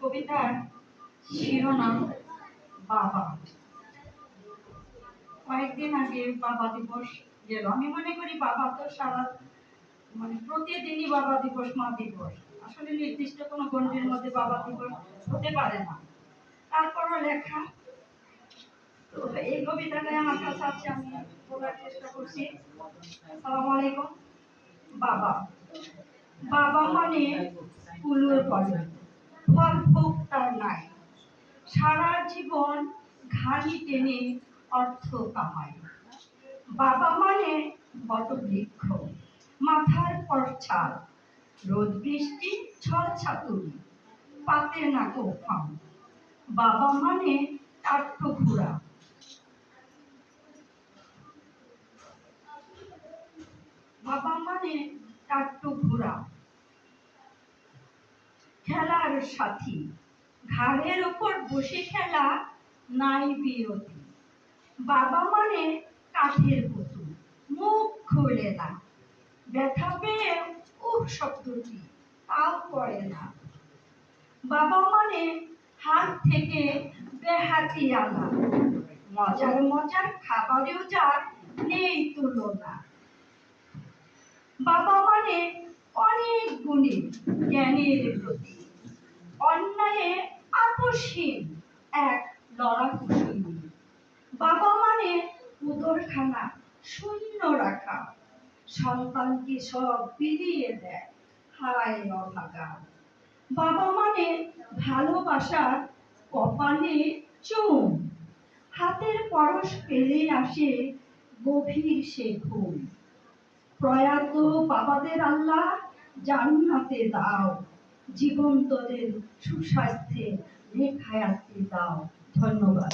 কবিতার শিরোনাম, বাবা। কয়েকদিন আগে বাবা দিবস গেল। আমি মনে করি বাবা তো সারা মানে প্রতিদিনই বাবা দিবস, মা দিবস। আসলে নির্দিষ্ট কোনো গণ্ডির মধ্যে বাবা দিবস হতে পারে না। তারপরও লেখা। তো এই কবিতাটাই আমার কাছে আছে, আমি বলার চেষ্টা করছি। আসসালামু আলাইকুম, বাবা। বাবা মানে কুলোর বলে ফল ভোগ তার নাই। সারা জীবন ঘানি টেনে অর্থ কামাই বাবা মানে বটবৃক্ষ। মাথার পর ছাল রোদ বৃষ্টি ছল ছাতুরি। পাতে না কোফাম বাবা মানে টাট্ট ঘোড়া। বাবা মানে টাট্টু ঘোড়া। খেলার সাথী। ঘাড়ের ওপর বসে খেলা নাই বিরতি। বাবা মানে কাঠের পুতুল, মুখ খোলে না। ব্যথা পেয়ে উহ শব্দটি, তাও করে না। বাবা মানে হাত থেকে বেহাতি আনা। মজার মজার খাবারেও যার নেই তুলনা। বাবা মানে অনেক গুণে, জ্ঞানের প্রতি। অন্যায়ে আপসহীন এক লড়াকুশীল বাবা মানে উদরখানা শূন্য রাখা। সন্তানকে সব বিলিয়ে দেয়। হায় অভাগা। বাবা মানে ভালোবাসার কপালে চুম হাতের পরশ পেলে আসে গভীর সে ঘুম। প্রয়াত বাবাদের আল্লাহ জান্নাতে দাও। জীবন্তদের সুস্বাস্থ্যে রেখায়াতে দাও। ধন্যবাদ।